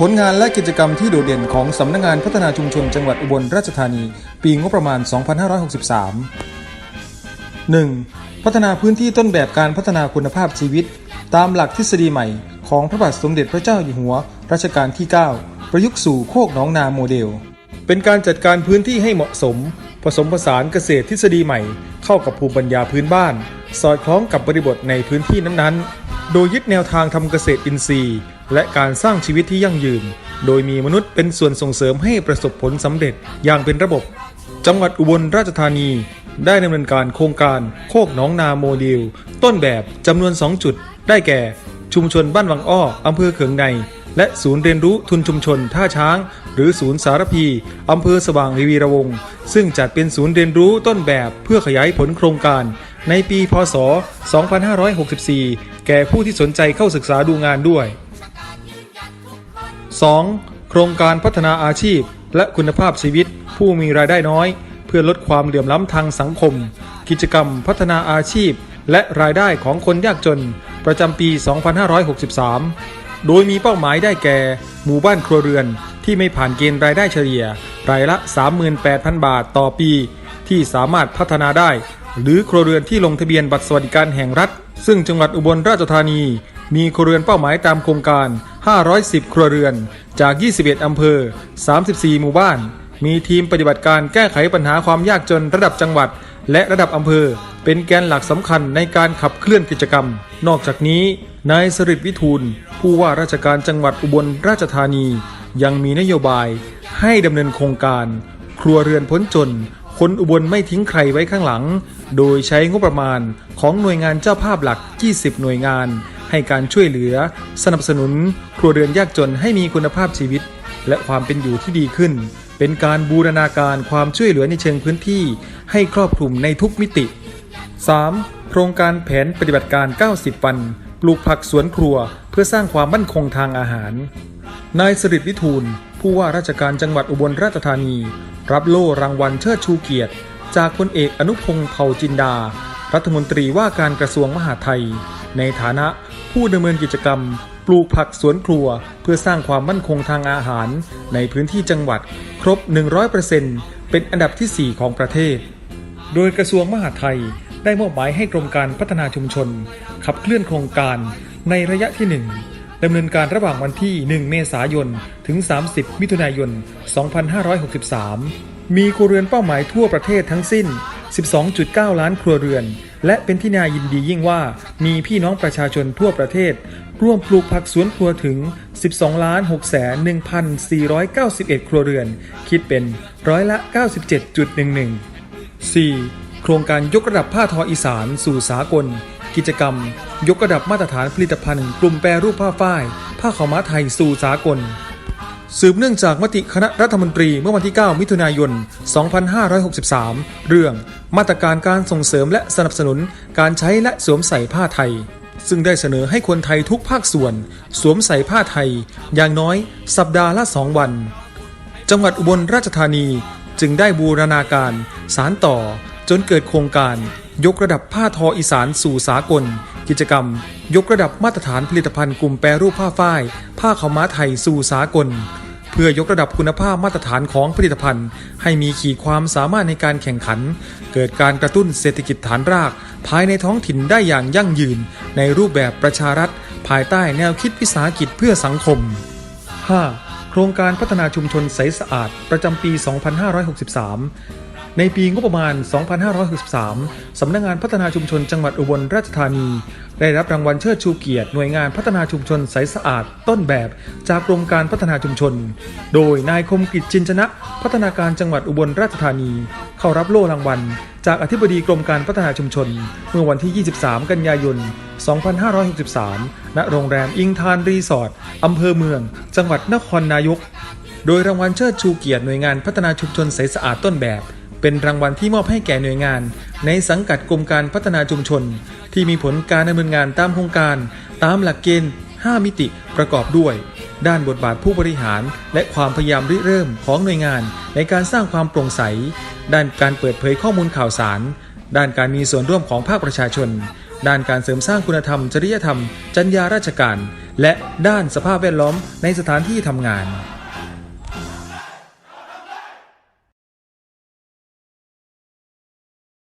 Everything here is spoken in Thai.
ผลงานและกิจกรรมที่โดดเด่นของสำนักงานพัฒนาชุมชนจังหวัดอุบลราชธานี ปีงบประมาณ 2563 1. พัฒนาพื้นที่ต้นแบบการพัฒนาคุณภาพชีวิต ตามหลักทฤษฎีใหม่ ของพระบาทสมเด็จพระเจ้าอยู่หัวรัชกาลที่ 9 ประยุกต์สู่โคกหนองนาโมเดล เป็นการจัดการพื้นที่ให้เหมาะสม ผสมผสานเกษตรทฤษฎีใหม่ เข้ากับภูมิปัญญาพื้นบ้าน สอดคล้องกับบริบทในพื้นที่นั้นๆ โดยยึดแนวทางทำเกษตรอินทรีย์ และการสร้างชีวิตที่ยั่งยืน โดยมีมนุษย์เป็นส่วนส่งเสริมให้ประสบผลสำเร็จอย่างเป็นระบบ จังหวัดอุบลราชธานี ได้ดำเนินการโครงการโคกหนองนาโมเดล ต้นแบบจำนวน 2 จุด ได้แก่ ชุมชนบ้านวังอ้ออำเภอเขืองใน และศูนย์เรียนรู้ทุนชุมชนท่าช้าง หรือศูนย์สารพีอำเภอสว่างรีวีระวงซึ่งจัดเป็นศูนย์เรียนรู้ต้นแบบเพื่อขยายผลโครงการ ในปีพศ 2564 แก่ผู้ที่สนใจเข้าศึกษาดูงานด้วย 2. โครงการพัฒนาอาชีพ และคุณภาพชีวิต ผู้มีรายได้น้อย เพื่อลดความเหลื่อมล้ำทางสังคม กิจกรรมพัฒนาอาชีพ และรายได้ของคนยากจน ประจำปี 2563 โดยมีเป้าหมายได้แก่ หมู่บ้านครัวเรือนที่ไม่ผ่านเกณฑ์รายได้เฉลี่ย รายละ 38,000 บาทต่อปี ที่สามารถพัฒนาได้ หรือครัวเรือนที่ลงทะเบียนบัตรสวัสดิการแห่งรัฐ ซึ่งจังหวัดอุบลราชธานี มีครัวเรือนเป้าหมายตามโครงการ 510 ครัวเรือน จาก 21 อำเภอ 34 หมู่บ้าน มีทีมปฏิบัติการแก้ไขปัญหาความยากจนระดับจังหวัด และระดับอำเภอ เป็นแกนหลักสำคัญในการขับเคลื่อนกิจกรรม นอกจากนี้ นายสริตวิทูล ผู้ว่าราชการจังหวัดอุบลราชธานี ยังมีนโยบาย ให้ดำเนินโครงการ ครัวเรือนพ้นจน คนอุบลไม่ทิ้งใครไว้ข้างหลัง โดยใช้งบประมาณของหน่วยงานเจ้าภาพหลัก 20 หน่วยงาน ให้การช่วยเหลือ สนับสนุน ครัวเรือนยากจนให้มีคุณภาพชีวิต และความเป็นอยู่ที่ดีขึ้น เป็นการบูรณาการความช่วยเหลือในเชิงพื้นที่ ให้ครอบคลุมในทุกมิติ 3. โครงการแผนปฏิบัติการ 90 วัน ปลูกผักสวนครัว เพื่อสร้างความมั่นคงทางอาหาร นายสริตวิทูล ผู้ว่าราชการจังหวัดอุบลราชธานี รับโล่รางวัลเชิดชูเกียรติ จากพลเอกอนุพงศ์เผ่าจินดา รัฐมนตรีว่าการกระทรวงมหาดไทย ในฐานะผู้ดำเนินกิจกรรม ปลูกผักสวนครัว เพื่อสร้างความมั่นคงทางอาหาร ในพื้นที่จังหวัดครบ 100%เป็นอันดับทีสี่4 ของประเทศ โดยกระทรวงมหาดไทยได้มอบหมายให้กรมการพัฒนาชุมชน ขับเคลื่อนโครงการในระยะที่ 1ดำเนินการระหว่างวันที่ 1 เมษายน ถึง 30 มิถุนายน 2563 มีครัวเรือนเป้าหมายทั่วประเทศทั้งสิ้น 12.9 ล้านครัวเรือน และเป็นที่น่ายินดียิ่งว่า มีพี่น้องประชาชนทั่วประเทศ ร่วมปลูกผักสวนครัวถึง 12 ล้าน6แสน1,491 ครัวเรือน คิดเป็นร้อยละ 97.11 4. โครงการยกระดับผ้าทออีสานสู่สากล กิจกรรม ยกระดับมาตรฐานผลิตภัณฑ์กลุ่มแปรรูปผ้าฝ้าย ผ้าขาวม้าไทยสู่สากล สืบเนื่องจากมติคณะรัฐมนตรีเมื่อวันที่ 9 มิถุนายน 2563 เรื่องมาตรการการส่งเสริมและสนับสนุนการใช้และสวมใส่ผ้าไทย ซึ่งได้เสนอให้คนไทยทุกภาคส่วน สวมใส่ผ้าไทย อย่างน้อยสัปดาห์ละ 2 วัน จังหวัดอุบลราชธานีจึงได้บูรณาการสารต่อจนเกิดโครงการ ยกระดับผ้าทออีสานสู่สากล กิจกรรม ยกระดับมาตรฐานผลิตภัณฑ์กลุ่มแปรรูปผ้าฝ้าย ผ้าขาวม้าไทยสู่สากล เพื่อยกระดับคุณภาพมาตรฐานของผลิตภัณฑ์ ให้มีขีดความสามารถในการแข่งขัน เกิดการกระตุ้นเศรษฐกิจฐานราก ภายในท้องถิ่นได้อย่างยั่งยืน ในรูปแบบประชารัฐ ภายใต้แนวคิดวิสาหกิจเพื่อสังคม 5. โครงการพัฒนาชุมชนใสสะอาด ประจำปี 2563 ในปีงบประมาณ 2563 สำนักงงานพัฒนาชุมชนจังหวัดอุบลราชธานี ได้รับรางวัลเชิดชูเกียรติหน่วยงานพัฒนาชุมชนใสสะอาด ต้นแบบจากกรมการพัฒนาชุมชน โดยนายคมกิจจินชนะ พัฒนาการจังหวัดอุบลราชธานี เข้ารับโล่รางวัล จากอธิบดีกรมการพัฒนาชุมชน เมื่อวันที่ 23 กันยายน 2563 ณ โรงแรมอิงทานรีสอร์ทอำเภอเมือง จังหวัดนครนายก โดยรางวัลเชิดชูเกียรติหน่วยงานพัฒนาชุมชนใสสะอาดต้นแบบ เป็นรางวัลที่มอบให้แก่หน่วยงาน ในสังกัดกรมการพัฒนาชุมชน ที่มีผลการดำเนินงานตามโครงการ ตามหลักเกณฑ์ 5 มิติประกอบด้วย ด้านบทบาทผู้บริหาร และความพยายามริเริ่มของหน่วยงาน ในการสร้างความโปร่งใส ด้านการเปิดเผยข้อมูลข่าวสาร ด้านการมีส่วนร่วมของภาคประชาชน ด้านการเสริมสร้างคุณธรรม จริยธรรม จรรยาราชการ และด้านสภาพแวดล้อมในสถานที่ทำงาน